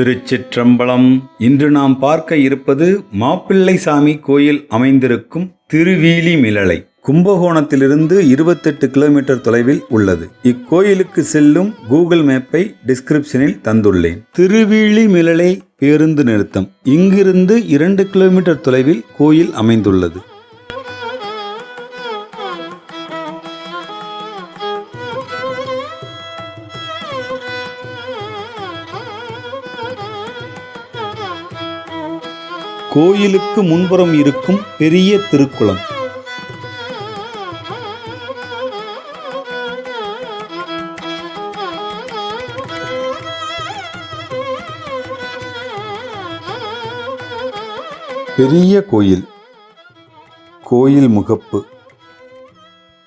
திருச்சிற்றம்பலம். இன்று நாம் பார்க்க இருப்பது மாப்பிள்ளைசாமி கோயில் அமைந்திருக்கும் திருவீலி மிளலை. கும்பகோணத்திலிருந்து இருபத்தெட்டு கிலோமீட்டர் தொலைவில் உள்ளது. இக்கோயிலுக்கு செல்லும் கூகுள் மேப்பை டிஸ்கிரிப்ஷனில் தந்துள்ளேன். திருவீழி மிளலை பேருந்து நிறுத்தம். இங்கிருந்து இரண்டு கிலோமீட்டர் தொலைவில் கோயில் அமைந்துள்ளது. கோயிலுக்கு முன்புறம் இருக்கும் பெரிய திருக்குளம். பெரிய கோயில். கோயில் முகப்பு.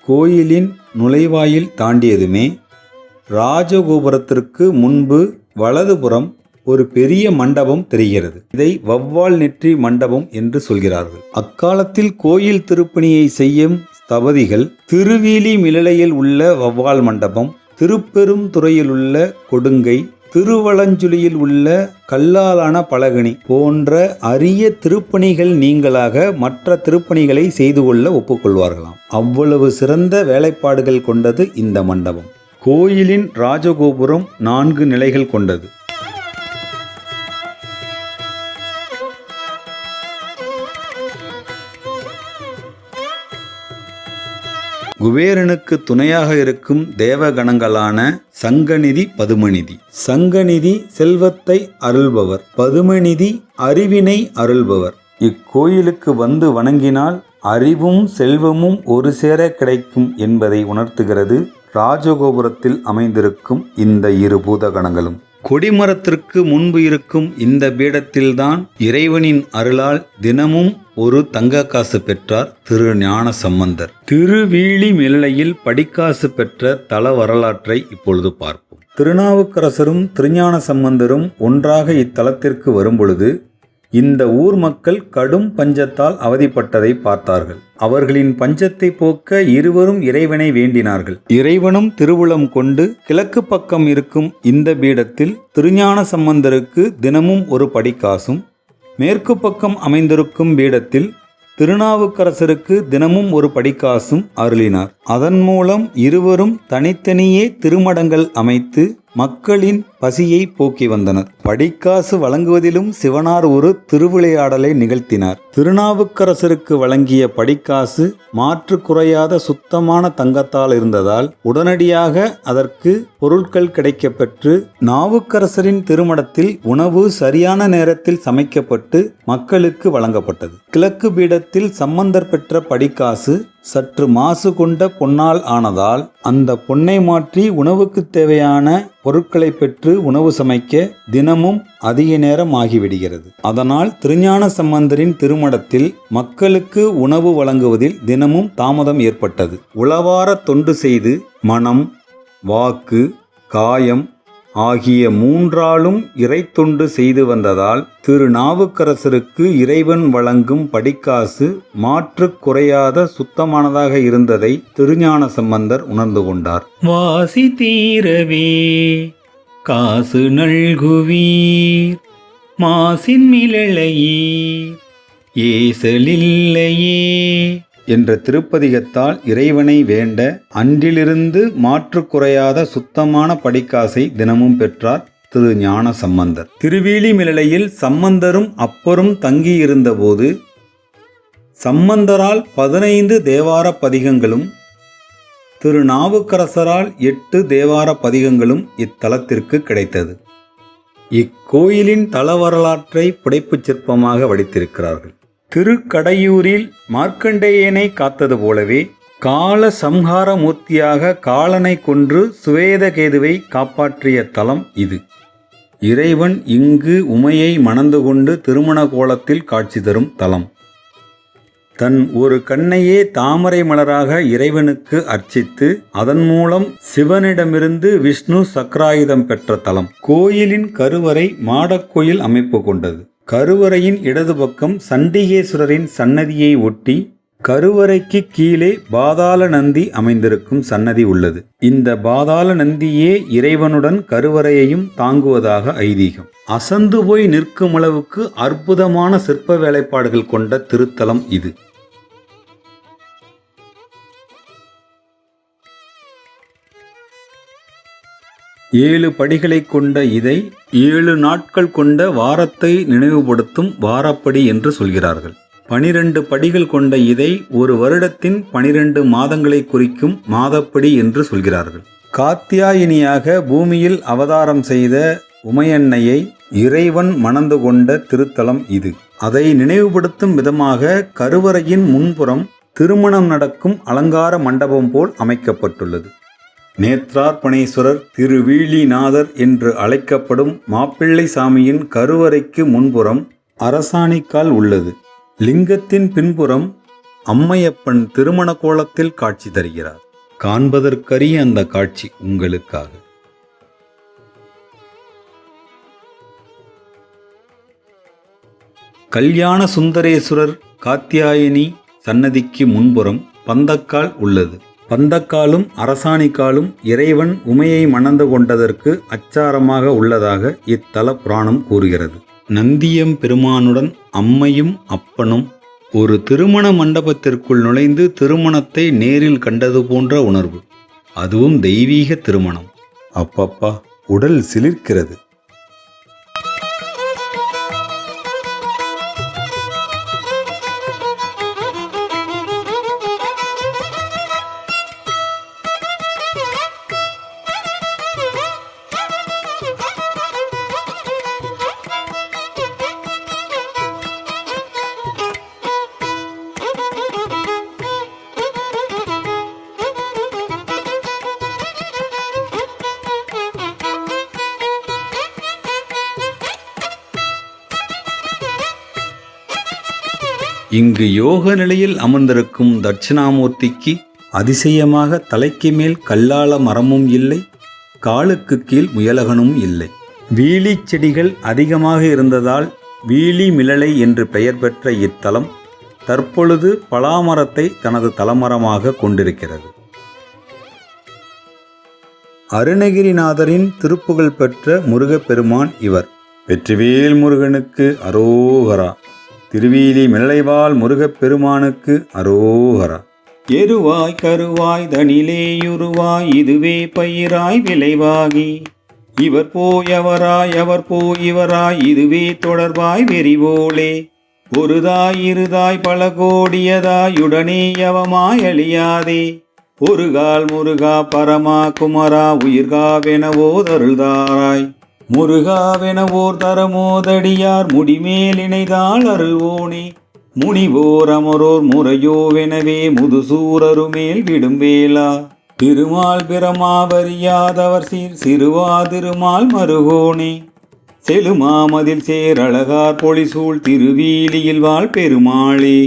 கோயிலின் நுழைவாயில் தாண்டியதுமே ராஜகோபுரத்திற்கு முன்பு வலதுபுறம் ஒரு பெரிய மண்டபம் தெரிகிறது. இதை வவ்வால் நெற்றி மண்டபம் என்று சொல்கிறார்கள். அக்காலத்தில் கோயில் திருப்பணியை செய்யும் ஸ்தபதிகள் திருவீலி மிளலையில் உள்ள வவ்வால் மண்டபம் திருப்பெருந்துறையில் உள்ள கொடுங்கை திருவளஞ்சுழியில் உள்ள கல்லாலான பலகனி போன்ற அரிய திருப்பணிகள் நீங்களாக மற்ற திருப்பணிகளை செய்து கொள்ள ஒப்புக்கொள்வார்களாம். அவ்வளவு சிறந்த வேலைப்பாடுகள் கொண்டது இந்த மண்டபம். கோயிலின் ராஜகோபுரம் நான்கு நிலைகள் கொண்டது. குபேரனுக்கு துணையாக இருக்கும் தேவகணங்களான சங்கநிதி பதுமநிதி. சங்கநிதி செல்வத்தை அருள்பவர். பதுமநிதி அறிவினை அருள்பவர். இக்கோயிலுக்கு வந்து வணங்கினால் அறிவும் செல்வமும் ஒரு சேர கிடைக்கும் என்பதை உணர்த்துகிறது ராஜகோபுரத்தில் அமைந்திருக்கும் இந்த இரு பூதகணங்களும். கொடிமரத்திற்கு முன்பு இருக்கும் இந்த பீடத்தில்தான் இறைவனின் அருளால் தினமும் ஒரு தங்க காசு பெற்றார் திரு ஞான சம்பந்தர் திருவீழி மில்லையில் படிக்காசு பெற்ற தல வரலாற்றை இப்பொழுது பார்ப்போம். திருநாவுக்கரசரும் திருஞான சம்பந்தரும் ஒன்றாக இத்தலத்திற்கு வரும்பொழுது இந்த ஊர் மக்கள் கடும் பஞ்சத்தால் அவதிப்பட்டதை பார்த்தார்கள். அவர்களின் பஞ்சத்தை போக்க இருவரும் இறைவனை வேண்டினார்கள். இறைவனும் திருவுளம் கொண்டு கிழக்கு பக்கம் இருக்கும் இந்த பீடத்தில் திருஞான சம்பந்தருக்கு தினமும் ஒரு படிக்காசும் மேற்கு பக்கம் அமைந்திருக்கும் பீடத்தில் திருநாவுக்கரசருக்கு தினமும் ஒரு படிக்காசும் அருளினார். அதன் மூலம் இருவரும் தனித்தனியே திருமடங்கள் அமைத்து மக்களின் பசியை போக்கி வந்தனர். படிக்காசு வழங்குவதிலும் சிவனார் ஒரு திருவிளையாடலை நிகழ்த்தினார். திருநாவுக்கரசருக்கு வழங்கிய படிக்காசு மாற்று குறையாத சுத்தமான தங்கத்தால் இருந்ததால் உடனடியாக அதற்கு பொருட்கள் கிடைக்கப்பெற்று நாவுக்கரசரின் திருமணத்தில் உணவு சரியான நேரத்தில் சமைக்கப்பட்டு மக்களுக்கு வழங்கப்பட்டது. கிழக்கு பீடத்தில் சம்பந்தர் பெற்ற படிக்காசு சற்று மாசு கொண்ட பொன்னால் ஆனதால் அந்த பொன்னை மாற்றி உணவுக்கு தேவையான பொருட்களை பெற்று உணவு சமைக்க தினமும் அதிக நேரம் ஆகிவிடுகிறது. அதனால் திருஞான சம்பந்தரின் திருமணத்தில் மக்களுக்கு உணவு வழங்குவதில் தினமும் தாமதம் ஏற்பட்டது. உளவார தொண்டு செய்து மனம் வாக்கு காயம் ஆகிய மூன்றாலும் இறைத்தொண்டு செய்து வந்ததால் திரு நாவுக்கரசருக்கு இறைவன் வழங்கும் படிக்காசு மாற்று குறையாத சுத்தமானதாக இருந்ததை திருஞான சம்பந்தர் உணர்ந்து கொண்டார். வாசி தீரவே காசு நல்குவீர் மாசின் மிளளையீர் ஏசலில்லையே. என்ற திருப்பதிகத்தால் இறைவனை வேண்ட அன்றிலிருந்து மாற்று குறையாத சுத்தமான படிக்காசை தினமும் பெற்றார் திரு ஞான சம்பந்தர் திருவேலிமிலையில் சம்பந்தரும் அப்பரும் தங்கியிருந்தபோது சம்பந்தரால் பதினைந்து தேவார பதிகங்களும் திரு நாவுக்கரசரால் எட்டு தேவார பதிகங்களும் இத்தலத்திற்கு கிடைத்தது. இக்கோயிலின் தல வரலாற்றை புடைப்புச் சிற்பமாக வடித்திருக்கிறார்கள். திருக்கடையூரில் மார்க்கண்டேயனை காத்தது போலவே கால சம்ஹார மூர்த்தியாக காலனை கொன்று சுவேதகேதுவை காப்பாற்றிய தலம் இது. இறைவன் இங்கு உமையை மணந்து கொண்டு திருமண கோலத்தில் காட்சி தரும் தலம். தன் ஒரு கண்ணையே தாமரை மலராக இறைவனுக்கு அர்ச்சித்து அதன் மூலம் சிவனிடமிருந்து விஷ்ணு சக்கராயுதம் பெற்ற தலம். கோயிலின் கருவறை மாடக்கோயில் அமைப்பு கொண்டது. கருவறையின் இடது பக்கம் சண்டிகேஸ்வரரின் சன்னதியை ஒட்டி கருவறைக்கு கீழே பாதாள நந்தி அமைந்திருக்கும் சன்னதி உள்ளது. இந்த பாதாள நந்தியே இறைவனுடன் கருவறையையும் தாங்குவதாக ஐதீகம். அசந்து போய் நிற்கும் அளவுக்கு அற்புதமான சிற்ப வேலைப்பாடுகள் கொண்ட திருத்தலம் இது. ஏழு படிகளைக் கொண்ட இதை ஏழு நாட்கள் கொண்ட வாரத்தை நினைவுபடுத்தும் வாரப்படி என்று சொல்கிறார்கள். பனிரெண்டு படிகள் கொண்ட இதை ஒரு வருடத்தின் பனிரெண்டு மாதங்களை குறிக்கும் மாதப்படி என்று சொல்கிறார்கள். காத்தியாயினியாக பூமியில் அவதாரம் செய்த உமையன்னையை இறைவன் மணந்து கொண்ட திருத்தலம் இது. அதை நினைவுபடுத்தும் விதமாக கருவறையின் முன்புறம் திருமணம் நடக்கும் அலங்கார மண்டபம் போல் அமைக்கப்பட்டுள்ளது. நேத்ரார்ப்பணேஸ்வரர் திருவீழிநாதர் என்று அழைக்கப்படும் மாப்பிள்ளை சாமியின் கருவறைக்கு முன்புறம் அரசாணிக்கால் உள்ளது. லிங்கத்தின் பின்புறம் அம்மையப்பன் திருமண கோலத்தில் காட்சி தருகிறார். காண்பதற்கரிய அந்த காட்சி உங்களுக்காக. கல்யாண சுந்தரேஸ்வரர் காத்தியாயினி சன்னதிக்கு முன்புறம் பந்தக்கால் உள்ளது. பந்தக்காலும் அரசாணிக்காலும் இறைவன் உமையை மணந்து கொண்டதற்கு அச்சாரமாக உள்ளதாக இத்தல புராணம் கூறுகிறது. நந்தியம் பெருமானுடன் அம்மையும் அப்பனும் ஒரு திருமண மண்டபத்திற்குள் நுழைந்து திருமணத்தை நேரில் கண்டது போன்ற உணர்வு. அதுவும் தெய்வீக திருமணம். அப்பப்பா உடல் சிலிர்க்கிறது. இங்கு யோக நிலையில் அமர்ந்திருக்கும் தட்சிணாமூர்த்திக்கு அதிசயமாக தலைக்கு மேல் கல்லாள மரமும் இல்லை காலுக்கு கீழ் முயலகனும் இல்லை. வீலி செடிகள் அதிகமாக இருந்ததால் வீழி மிளலை என்று பெயர் பெற்ற இத்தலம் தற்பொழுது பலாமரத்தை தனது தலமரமாக கொண்டிருக்கிறது. அருணகிரிநாதரின் திருப்புகழ் பெற்ற முருகப்பெருமான் இவர். வெற்றிவேல் முருகனுக்கு அரோகரா. திருவீலி மிளலைவாள் முருகப்பெருமானுக்கு அரோகரா. எருவாய் கருவாய் தனிலேயுருவாய் இதுவே பயிராய் விளைவாகி. இவர் போயவராய் அவர் போய் இவராய் இதுவே தொடர்பாய் வெறிவோளே ஒருதாய் இருதாய் பல கோடியதாயுடனே யவமாய் அழியாதே. ஒருகால் முருகா பரமா குமரா உயிர்காவெனவோ தருள்தாராய் முருகாவெனவோர் தரமோதடியார் முடிமேல் இணைதாள் அருள்வோனே முனிவோர் அமரோர் முறையோவெனவே முதுசூரருமேல் விடும்பேலா. திருமால் பிரமாவறியாதவர் சீர் சிறுவா திருமால் மருகோனே. செலுமாமதில் சேரழகார் பொழிசூழ் திருவீலியில் வாழ் பெருமாளே.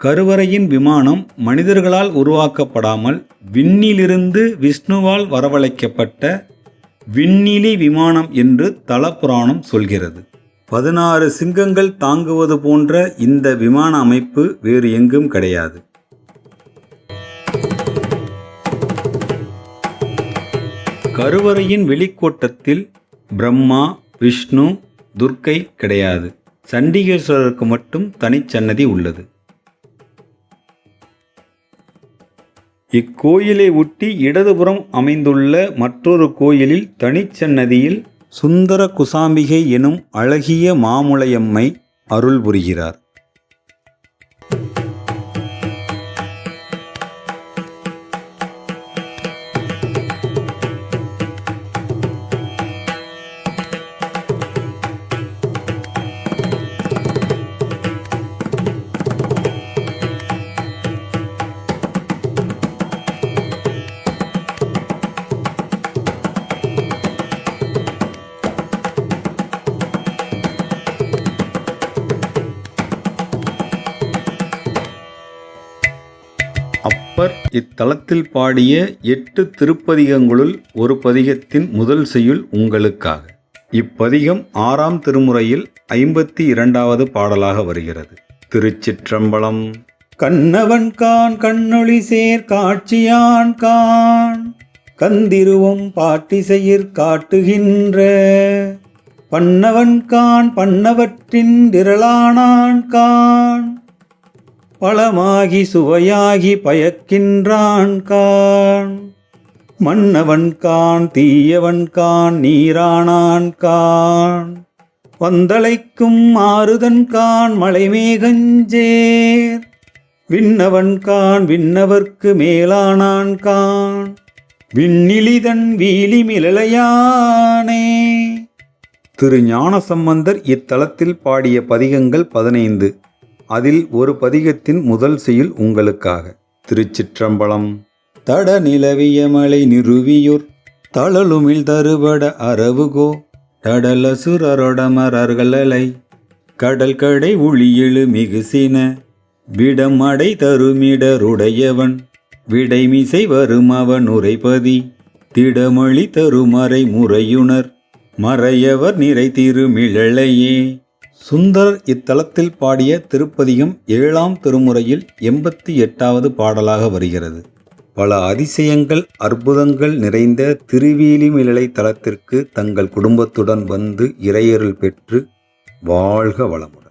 கருவறையின் விமானம் மனிதர்களால் உருவாக்கப்படாமல் விண்ணிலிருந்து விஷ்ணுவால் வரவழைக்கப்பட்ட விண்ணிலி விமானம் என்று தலப்புராணம் சொல்கிறது. பதினாறு சிங்கங்கள் தாங்குவது போன்ற இந்த விமான அமைப்பு வேறு எங்கும் கிடையாது. கருவறையின் வெளிக்கோட்டத்தில் பிரம்மா விஷ்ணு துர்க்கை கிடையாது. சண்டிகேஸ்வரருக்கு மட்டும் தனிச்சன்னதி உள்ளது. இக்கோயிலை ஒட்டி இடதுபுறம் அமைந்துள்ள மற்றொரு கோயிலில் தனிச்சன்னதியில் சுந்தர குசாம்பிகை எனும் அழகிய மாமுளையம்மை அருள் புரிகிறார். அப்பர் இத்தலத்தில் பாடிய எட்டு திருப்பதிகங்களுள் ஒரு பதிகத்தின் முதல் செய்யுள் உங்களுக்காக. இப்பதிகம் ஆறாம் திருமுறையில் ஐம்பத்தி இரண்டாவது பாடலாக வருகிறது. திருச்சிற்றம்பலம். கண்ணவன் கான் கண்ணொளி சேர் காட்சியான் கான். கந்திருவம் பாட்டிசையிற் காட்டுகின்ற. பண்ணவன் கான் பண்ணவற்றின் திரளானான் கான். பழமாகி சுவையாகி பயக்கின்றான் கான். மன்னவன் கான் தீயவன் கான் நீரானான் கான். வந்தளைக்கும் ஆறுதன் கான் மலைமேகஞ்சேர் விண்ணவன் கான் விண்ணவர்க்கு மேலானான் கான். விண்ணிலிதன் வீலி மிளலையானே திரு ஞானசம்பந்தர் இத்தலத்தில் பாடிய பதிகங்கள் பதினைந்து. அதில் ஒரு பதிகத்தின் முதல் செயல் உங்களுக்காக. திருச்சிற்றம்பலம். தட நிலவிய மலை நிறுவியூர் தளலுமிழ் தருபட அரவுகோ டடலசுரரொடமரர்களலை கடல் கடை ஒளியெழு மிகுசின விடம் அடை தருமிடருடையவன் விடைமிசை வரும் அவன் உரைபதி திடமொழி தருமறை முறையுணர் மறையவர் நிறை திருமிழலையே. சுந்தரர் இத்தலத்தில் பாடிய திருப்பதியும் ஏழாம் திருமுறையில் எண்பத்தி எட்டாவது பாடலாக வருகிறது. பல அதிசயங்கள் அற்புதங்கள் நிறைந்த திருவீலிமிழலை தலத்திற்கு தங்கள் குடும்பத்துடன் வந்து இறையருள் பெற்று வாழ்க வளமுடன்.